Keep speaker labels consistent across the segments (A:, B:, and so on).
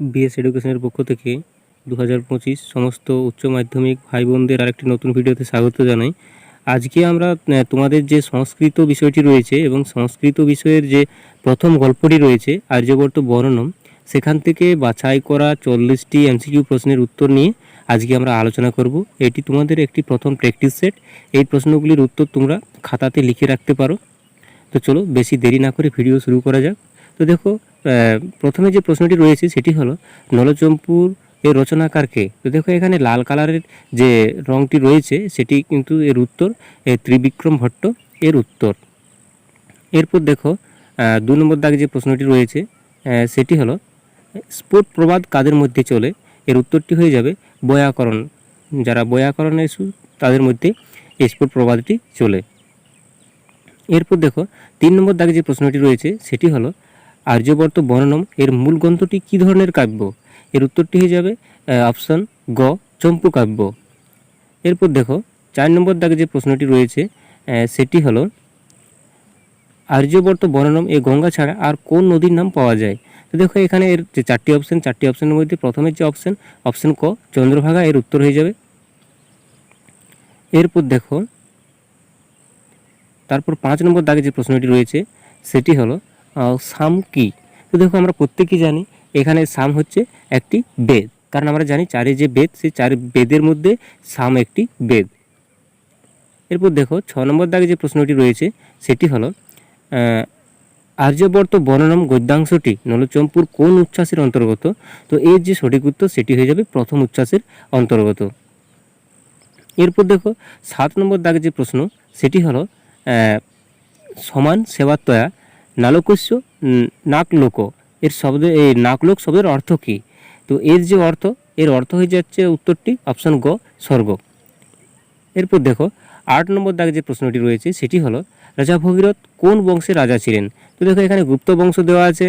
A: BS এডুকেশনের পক্ষ থেকে দু হাজার পঁচিশ সমস্ত উচ্চ মাধ্যমিক ভাই বোনদের আরেকটি নতুন ভিডিওতে স্বাগত জানাই। আজকে আমরা তোমাদের যে সংস্কৃত বিষয়টি রয়েছে এবং সংস্কৃত বিষয়ের যে প্রথম গল্পটি রয়েছে, আর্যবর্ত বর্ণম, সেখান থেকে বাছাই করা চল্লিশটি এমসিকিউ প্রশ্নের উত্তর নিয়ে আজকে আমরা আলোচনা করব। এটি তোমাদের একটি প্রথম প্র্যাকটিস সেট। এই প্রশ্নগুলির উত্তর তোমরা খাতাতে লিখে রাখতে পারো। তো চলো, বেশি দেরি না করে ভিডিও শুরু করা যাক। তো দেখো প্রথমে যে প্রশ্নটি রয়েছে সেটি হলো, নলচম্পুর এর রচনাকারকে তো দেখো, এখানে লাল কালারের যে রংটি রয়েছে, সেটি কিন্তু এর উত্তর ত্রিবিক্রম ভট্ট এর উত্তর। এরপর দেখো দু নম্বর দাগে যে প্রশ্নটি রয়েছে সেটি হলো স্পোর্ট প্রবাদ কাদের মধ্যে চলে? এর উত্তরটি হয়ে যাবে, বয়াকরণ। যারা বয়াকরণে সু- তাদের মধ্যে এই স্পোর্ট প্রবাদটি চলে। এরপর দেখো, তিন নম্বর দাগে যে প্রশ্নটি রয়েছে, সেটি হলো আর্যবর্ত বর্ণনম এর মূল গ্রন্থটি কী ধরনের কাব্য? এর উত্তরটি হয়ে যাবে অপশন গ, চম্পু কাব্য। এরপর দেখো, চার নম্বর দাগে যে প্রশ্নটি রয়েছে সেটি হলো, আর্যবর্ত বর্ণনম এ গঙ্গা ছাড়া আর কোন নদীর নাম পাওয়া যায়? তো দেখো, এখানে এর যে চারটি অপশন, চারটি অপশনের মধ্যে প্রথমের যে অপশন অপশন ক, চন্দ্রভাগা, এর উত্তর হয়ে যাবে। এরপর দেখো, তারপর পাঁচ নম্বর দাগে যে প্রশ্নটি রয়েছে, সেটি হলো সাম কি? তো দেখো, আমরা প্রত্যেকেই জানি এখানে সাম হচ্ছে একটি বেদ। কারণ আমরা জানি চারে যে বেদ, সেই চার বেদের মধ্যে সাম একটি বেদ। এরপর দেখো, ছ নম্বর দাগে যে প্রশ্নটি রয়েছে, সেটি হলো আর্যবর্ত বর্ণনম গদ্যাংশটি নলচম্পুর কোন উচ্ছ্বাসের অন্তর্গত? তো এর যে সঠিক উত্তর, সেটি হয়ে যাবে প্রথম উচ্ছ্বাসের অন্তর্গত। এরপর দেখো, সাত নম্বর দাগে যে প্রশ্ন, সেটি হলো সমান সেবাত্বয়া নালকস্য নাকলোক। এর শব্দ, এই নাকলোক শব্দের অর্থ কী? তো এর যে অর্থ, এর অর্থ হয়ে যাচ্ছে উত্তরটি অপশন গ, স্বর্গ। এরপর দেখো, আট নম্বর দাগে যে প্রশ্নটি রয়েছে, সেটি হলো, রাজা ভগীরথ কোন বংশের রাজা ছিলেন? তো দেখো, এখানে গুপ্ত বংশ দেওয়া আছে,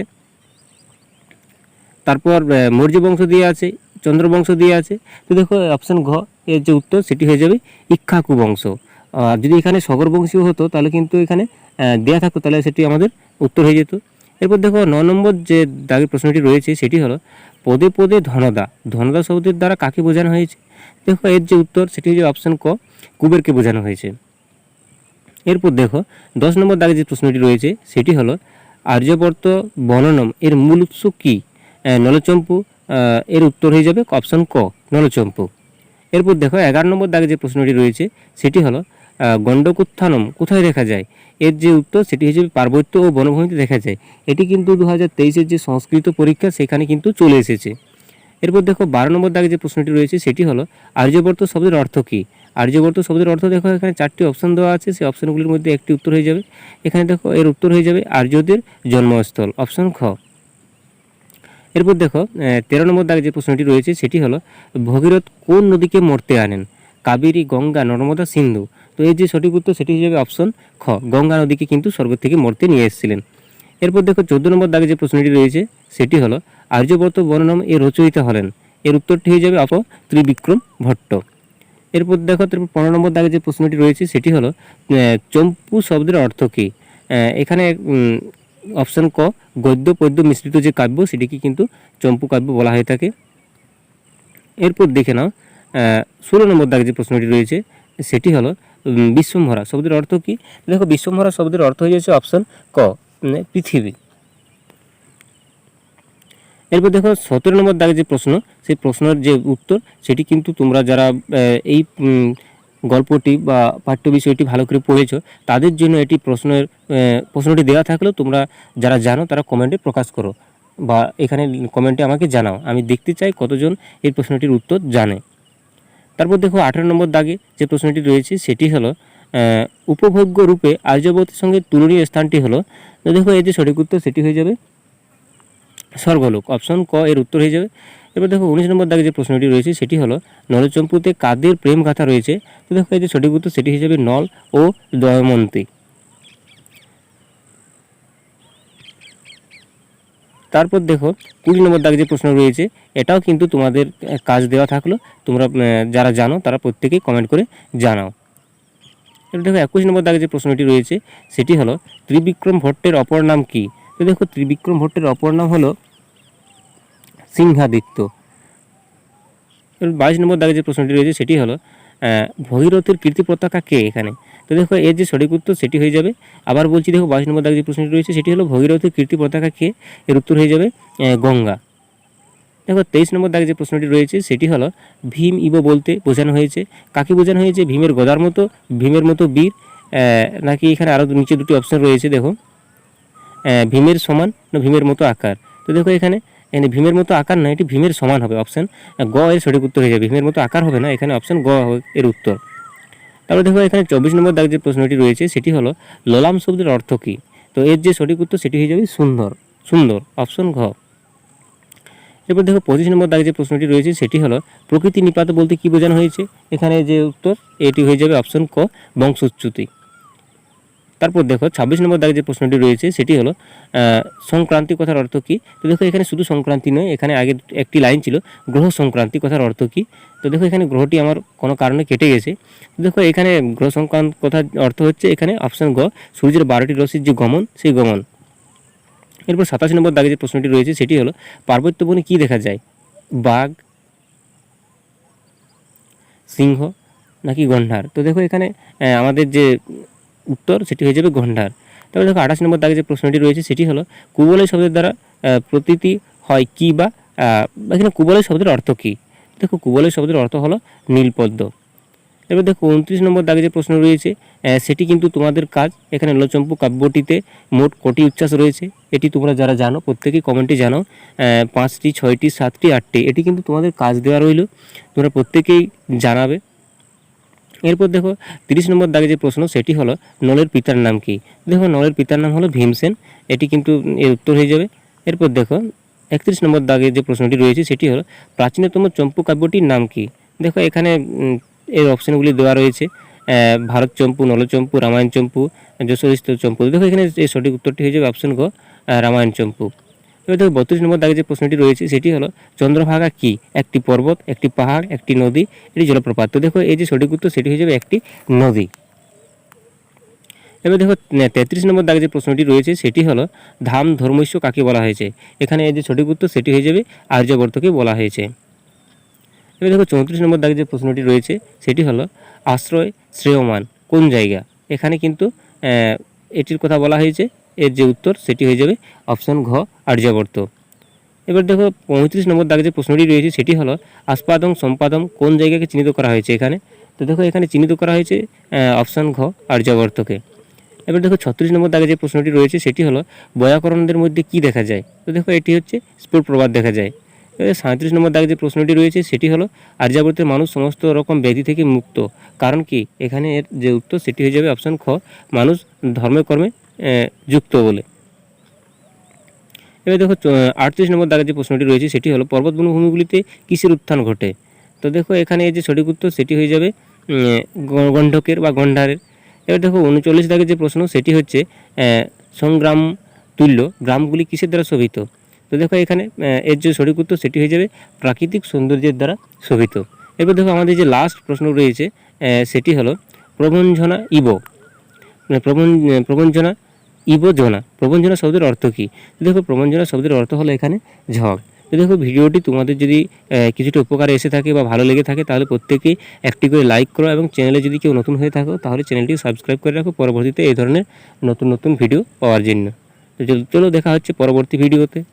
A: তারপর মৌর্য বংশ দিয়ে আছে চন্দ্রবংশ দিয়ে আছে। তো দেখো, অপশন ঘ, এর যে উত্তর, সেটি হয়ে যাবে, ইক্ষাকু বংশ। আর যদি এখানে সগর বংশীয় হতো, তাহলে কিন্তু এখানে দেয়া থাকতো, তাহলে সেটি আমাদের উত্তর হয়ে যেত। এরপর দেখো, ন নম্বর যে দাগের প্রশ্নটি রয়েছে, সেটি হলো, পদে পদে ধনদা ধনদা শব্দের দ্বারা কাকে বোঝানো হয়েছে? দেখো, এর যে উত্তর, সেটি হচ্ছে অপশন ক, কুবেরকে বোঝানো হয়েছে। এরপর দেখো, দশ নম্বর দাগে যে প্রশ্নটি রয়েছে, সেটি হলো, আর্যবর্ত বর্ণনম এর মূল উৎস কী? নলচম্পু এর উত্তর হয়ে যাবে অপশন ক, নলচম্পু। এরপর দেখো, এগারো নম্বর দাগে যে প্রশ্নটি রয়েছে, সেটি হলো গণ্ডকোত্থানম কোথায় দেখা যায়? এর যে উত্তর সেটি হিসেবে পার্বত্য ও বনভূমিতে দেখা যায়। এটি কিন্তু দু হাজার যে সংস্কৃত পরীক্ষা সেখানে কিন্তু চলে এসেছে। এরপর দেখো, বারো নম্বর দাগে যে প্রশ্নটি রয়েছে সেটি হলো, আর্যবর্ত শব্দের অর্থ কী? আর্যবর্ত শব্দের অর্থ দেখো, এখানে চারটি অপশন দেওয়া আছে, সেই অপশনগুলির মধ্যে একটি উত্তর হয়ে যাবে। এখানে দেখো, এর উত্তর হয়ে যাবে, আর্যদের জন্মস্থল অপশন খ। এরপর দেখো তেরো নম্বর দাগে যে প্রশ্নটি রয়েছে সেটি হলো, ভগীরথ কোন নদীকে মরতে আনেন? কাবেরী, গঙ্গা, নর্মদা, সিন্ধু। তো এই যে সঠিক উত্তর, সেটি হিসেবে অপশন খ। গঙ্গা নদীকে কিন্তু স্বর্গ থেকে মরতে নিয়ে এসেছিলেন। এরপর দেখো চোদ্দ নম্বর দাগে যে প্রশ্নটি রয়েছে, সেটি হলো, আর্যবর্ত বর্ণনম এর রচয়িতা হলেন। এর উত্তরটি হয়ে যাবে অপ ত্রিবিক্রম ভট্ট। এরপর দেখো, তারপর পনেরো নম্বর দাগে যে প্রশ্নটি রয়েছে, সেটি হলো চম্পু শব্দের অর্থ কী? এখানে অপশন ক, গদ্য পদ্য মিশ্রিত যে কাব্য, সেটিকে কিন্তু চম্পু কাব্য বলা হয়ে থাকে। এরপর দেখে নাও ষোলো নম্বর দাগে যে প্রশ্নটি রয়েছে, সেটি হলো উম, বিশ্বম্ভরা শব্দের অর্থ কী? দেখো বিশ্বম্ভরা শব্দের অর্থ হয়ে যাচ্ছে অপশন ক উম, পৃথিবী। এরপর দেখো সতেরো নম্বর দাগে যে প্রশ্ন সেই প্রশ্নের যে উত্তর সেটি কিন্তু তোমরা যারা এই গল্পটি বা পাঠ্য বিষয়টি ভালো করে পড়েছো তাদের জন্য এটি প্রশ্নের প্রশ্নটি দেওয়া থাকলেও তোমরা যারা জানো তারা কমেন্টে প্রকাশ করো বা এখানে কমেন্টে আমাকে জানাও। আমি দেখতে চাই কতজন এই প্রশ্নটির উত্তর জানে। তারপর দেখো আঠেরো নম্বর দাগে যে প্রশ্নটি রয়েছে, সেটি হলো উপভোগ্য রূপে আর্যবতীর সঙ্গে তুলনীয় স্থানটি হলো দেখো এই যে সঠিক উত্তর সেটি হয়ে যাবে স্বর্গলোক, অপশন ক এর উত্তর হয়ে যাবে। এবার দেখো উনিশ নম্বর দাগে যে প্রশ্নটি রয়েছে, সেটি হলো, নলচম্পুতে কাদের প্রেম গাথা রয়েছে? তো দেখো এই যে সঠিক উত্তর সেটি হয়ে যাবে নল ও দয়মন্তী। তারপর দেখো, কুড়ি নম্বর দাগে যে প্রশ্ন রয়েছে, এটাও কিন্তু তোমাদের কাজ দেওয়া থাকল। তোমরা যারা জানো, তারা প্রত্যেকেই কমেন্ট করে জানাও। এবার দেখো, একুশ নম্বর দাগে যে প্রশ্নটি রয়েছে, সেটি হলো, ত্রিবিক্রম ভট্টের অপর নাম কী? তো দেখো, ত্রিবিক্রম ভট্টের অপর নাম হলো সিংহাদিত্য। এবার বাইশ নম্বর দাগে যে প্রশ্নটি রয়েছে, সেটি হলো ভগীরথের কীর্তি পতাকা কে এখানে? তো দেখো, এর যে সঠিক উত্তর সেটি হয়ে যাবে। আবার বলছি, দেখো, বাইশ নম্বর দাগে যে প্রশ্নটি রয়েছে, সেটি হলো ভগীরথের কীর্তি পতাকা কে এর উত্তর হয়ে যাবে গঙ্গা। দেখো, তেইশ নম্বর দাগে যে প্রশ্নটি রয়েছে, সেটি হলো, ভীম ইব বলতে বোঝানো হয়েছে। কাকে বোঝানো হয়েছে? ভীমের গদার মতো, ভীমের মতো বীর নাকি এখানে আরও নিচে দুটি অপশন রয়েছে, দেখো। ভীমের সমান না ভীমের মতো আকার? তো দেখো, এখানে এখানে ভীমের মতো আকার না, এটি ভীমের সমান হবে অপশান গ এর সঠিক উত্তর হয়ে যাবে, ভীমের মতো আকার হবে না, এখানে অপশান গ এর উত্তর। তারপরে দেখো এখানে চব্বিশ নম্বর দাগ যে প্রশ্নটি রয়েছে, সেটি হলো, লোলাম শব্দের অর্থ কী? তো এর যে সঠিক উত্তর, সেটি হয়ে যাবে সুন্দর। সুন্দর অপশন ঘ। এরপর দেখো, পঁচিশ নম্বর দাগ যে প্রশ্নটি রয়েছে, সেটি হলো, প্রকৃতি নিপাত বলতে কি বোঝানো হয়েছে? এখানে যে উত্তর, এটি হয়ে যাবে অপশন ক, বংশচ্যুতি। তারপর দেখো, ছাব্বিশ নম্বর দাগে যে প্রশ্নটি রয়েছে, সেটি হলো সংক্রান্তি কথার অর্থ কী? তো দেখো, এখানে শুধু সংক্রান্তি নয়, এখানে আগে একটি লাইন ছিল, গ্রহ সংক্রান্তি কথার অর্থ কী? তো দেখো, এখানে গ্রহটি আমার কোনো কারণে কেটে গেছে। দেখো, এখানে গ্রহ সংক্রান্ত কথার অর্থ হচ্ছে, এখানে অপশন গ, সূর্যের বারোটি রশ্মির যে গমন, সেই গমন। এরপর সাতাশ নম্বর দাগে যে প্রশ্নটি রয়েছে, সেটি হলো, পার্বত্য বনে কী দেখা যায়? বাঘ, সিংহ, নাকি গন্ডার? তো দেখো, এখানে আমাদের যে উত্তর, সেটি হয়ে যাবে গন্ডার। তবে দেখো আঠাশ নম্বর দাগে যে প্রশ্নটি রয়েছে, সেটি হলো কুবলয় শব্দের দ্বারা প্রতীতি হয় কি বা এখানে কুবলয় শব্দের অর্থ কী? দেখো কুবলয় শব্দের অর্থ হলো নীলপদ্ম। এবার দেখো, উনত্রিশ নম্বর দাগে যে প্রশ্ন রয়েছে সেটি কিন্তু তোমাদের কাজ। এখানে নীলচম্পু কাব্যটিতে মোট কোটি উচ্ছ্বাস রয়েছে, এটি তোমরা যারা জানো, প্রত্যেকেই কমেন্টে জানো পাঁচটি, ছয়টি, সাতটি, আটটি, এটি কিন্তু তোমাদের কাজ দেওয়া রইল। তোমরা প্রত্যেকেই জানাবে। এরপর দেখো, তিরিশ নম্বর দাগে যে প্রশ্ন, সেটি হলো, নলের পিতার নাম কি? দেখো, নলের পিতার নাম হলো ভীমসেন এটি কিন্তু এর উত্তর হয়ে যাবে। এরপর দেখো, একত্রিশ নম্বর দাগে যে প্রশ্নটি রয়েছে, সেটি হলো, প্রাচীনতম চম্পু কাব্যটির নাম কি? দেখো, এখানে এর অপশনগুলি দেওয়া রয়েছে। ভারত চম্পু নলচম্পু রামায়ণ চম্পু যশোরিস্ত চম্পু। দেখো, এখানে এই সঠিক উত্তরটি হয়ে যাবে অপশন গ রামায়ণ চম্পু। এবার দেখো বত্রিশ নম্বর দাগে যে প্রশ্নটি রয়েছে, সেটি হলো চন্দ্রভাগা কি? একটি পর্বত, একটি পাহাড়, একটি নদী, এটি জলপ্রপাত। তো দেখো এই যে সঠিক উত্তর, সেটি হয়ে যাবে একটি নদী। এবার দেখো তেত্রিশ নম্বর দাগে যে প্রশ্নটি রয়েছে, সেটি হলো ধাম ধর্মস্য কাকে বলা হয়েছে? এখানে এই যে সঠিক উত্তর, সেটি হয়ে যাবে আর্যবর্তকে বলা হয়েছে। এবার দেখো, চৌত্রিশ নম্বর দাগে যে প্রশ্নটি রয়েছে, সেটি হলো আশ্রয় শ্রেয়মান, কোন জায়গা? এখানে কিন্তু এটির কথা বলা হয়েছে এর যে উত্তর, সেটি হয়ে যাবে অপশন ঘ, আর্যাবর্ত। এবার দেখো, পঁয়ত্রিশ নম্বর দাগে যে প্রশ্নটি রয়েছে, সেটি হলো আস্পাদম সম্পাদম কোন জায়গাকে চিহ্নিত করা হয়েছে এখানে? তো দেখো, এখানে চিহ্নিত করা হয়েছে অপশান ঘ, আর্যাবর্তকে। এবার দেখো, ছত্রিশ নম্বর দাগে যে প্রশ্নটি রয়েছে, সেটি হলো, বয়াকরণদের মধ্যে কি দেখা যায়? তো দেখো, এটি হচ্ছে স্ফুট প্রবাদ দেখা যায়। এবার সাঁত্রিশ নম্বর দাগে যে প্রশ্নটি রয়েছে, সেটি হলো, আর্যাবর্তের মানুষ সমস্ত রকম ব্যাধি থেকে মুক্ত। কারণ কি? এখানে এর যে উত্তর, সেটি হয়ে যাবে অপশন খ, মানুষ ধর্মে কর্মে যুক্ত বলে। এবার দেখো আটত্রিশ নম্বর দাগে যে প্রশ্নটি রয়েছে, সেটি হলো, পর্বত বনভূমিগুলিতে কিসের উত্থান ঘটে? তো দেখো, এখানে যে সঠিক উত্তর, সেটি হয়ে যাবে গণ্ডকের বা গন্ডারের। এবার দেখো, উনচল্লিশ দাগের যে প্রশ্ন, সেটি হচ্ছে সংগ্রাম তুল্য, গ্রামগুলি কিসের দ্বারা শোভিত? তো দেখো, এখানে এর যে সঠিক উত্তর, সেটি হয়ে যাবে, প্রাকৃতিক সৌন্দর্যের দ্বারা শোভিত। এবার দেখো, আমাদের যে লাস্ট প্রশ্ন রয়েছে সেটি হলো, প্রবঞ্জনা ইব। মানে প্রবঞ্জ প্রবঞ্চনা ইবজনা প্রবঞ্জনা শব্দের অর্থ কী? দেখো, প্রবঞ্জনা শব্দের অর্থ হলো এখানে ঝড়। তো দেখো, ভিডিওটি তোমাদের যদি কিছুটা উপকারে এসে থাকে বা ভালো লেগে থাকে, তাহলে প্রত্যেকেই একটি করে লাইক করো এবং চ্যানেলে যদি কেউ নতুন হয়ে থাকো, তাহলে চ্যানেলটি সাবস্ক্রাইব করে রাখো। পরবর্তীতে এই ধরনের নতুন নতুন ভিডিও পাওয়ার জন্য। তো চলো- দেখা হচ্ছে পরবর্তী ভিডিওতে